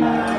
Thank you.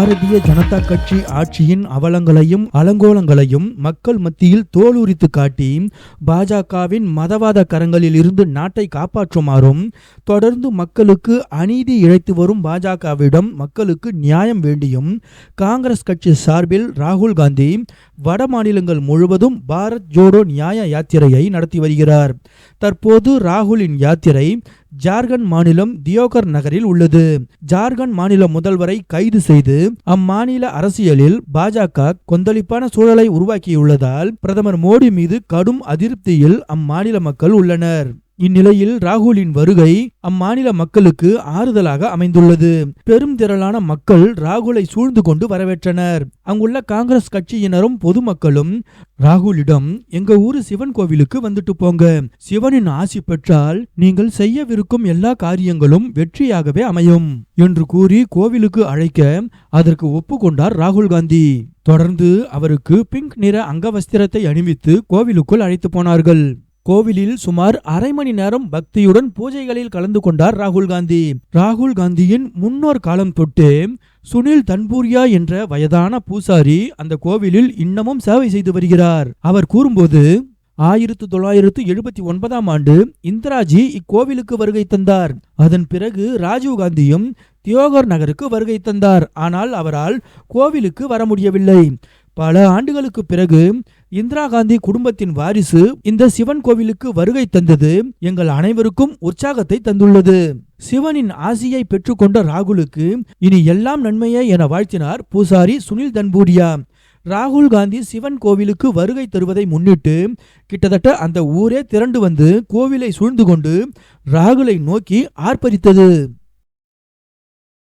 Bharatiya Janata கட்சி ஆட்சியின் அவலங்களையும் அலங்கோலங்களையும் மக்கள் மத்தியில் தோலுரித்து காட்டி பாஜகவின் மதவாத கரங்களில் இருந்து நாட்டை காப்பாற்றுமாறும் தொடர்ந்து மக்களுக்கு அநீதி இழைத்து வரும் பாஜகவிடம் மக்களுக்கு நியாயம் வேண்டியும் காங்கிரஸ் கட்சி சார்பில் ராகுல் காந்தி வட மாநிலங்கள் முழுவதும் பாரத் ஜோடோ நியாய யாத்திரையை நடத்தி வருகிறார். தற்போது ராகுலின் யாத்திரை ஜார்க்கண்ட் மாநிலம் தியோகர் நகரில் உள்ளது. ஜார்க்கண்ட் மாநில முதல்வரை கைது செய்து அம்மாநில அரசியலில் பாஜக கொந்தளிப்பான சூழலை உருவாக்கியுள்ளதால் பிரதமர் மோடி மீது கடும் அதிருப்தியில் அம்மாநில மக்கள் உள்ளனர். இந்நிலையில் ராகுலின் வருகை அம்மாநில மக்களுக்கு ஆறுதலாக அமைந்துள்ளது. பெரும் திரளான மக்கள் ராகுலை சூழ்ந்து கொண்டு வரவேற்றனர். அங்குள்ள காங்கிரஸ் கட்சியினரும் பொதுமக்களும் ராகுலிடம் எங்க ஊரு சிவன் கோவிலுக்கு வந்துட்டு போங்க. சிவனின் ஆசி பெற்றால் நீங்கள் செய்யவிருக்கும் எல்லா காரியங்களும் வெற்றியாகவே அமையும் என்று கூறி கோவிலுக்கு அழைக்க அதற்கு ஒப்புக்கொண்டார் ராகுல் காந்தி. தொடர்ந்து அவருக்கு பிங்க் நிற அங்கவஸ்திரத்தை அணிவித்து கோவிலுக்குள் அழைத்து போனார்கள். கோவிலில் சுமார் அரை மணி நேரம் பக்தியுடன் பூஜைகளில் கலந்து கொண்டார் ராகுல் காந்தி. ராகுல் காந்தியின் முன்னோர் காலம் தொட்டு சுனில் தன்பூரியா என்ற வயதான பூசாரி அந்த கோவிலில் இன்னமும் சேவை செய்து வருகிறார். அவர் கூறும்போது ஆயிரத்து தொள்ளாயிரத்து எழுபத்தி ஒன்பதாம் ஆண்டு இந்திராஜி இக்கோவிலுக்கு வருகை தந்தார். அதன் பிறகு ராஜீவ் காந்தியும் தியோகர் நகருக்கு வருகை தந்தார். ஆனால் அவரால் கோவிலுக்கு வர முடியவில்லை. பல ஆண்டுகளுக்கு பிறகு இந்திரா காந்தி குடும்பத்தின் வாரிசு இந்த சிவன் கோவிலுக்கு வருகை தந்தது எங்கள் அனைவருக்கும் உற்சாகத்தை தந்துள்ளது. சிவனின் ஆசியை பெற்றுக்கொண்ட ராகுலுக்கு இனி எல்லாம் நன்மையே என வாழ்த்தினார் பூசாரி சுனில் தன்பூரியா ராகுல் காந்தி சிவன் கோவிலுக்கு வருகை தருவதை முன்னிட்டு கிட்டத்தட்ட அந்த ஊரே திரண்டு வந்து கோவிலை சூழ்ந்து கொண்டு ராகுலை நோக்கி ஆர்ப்பரித்தது.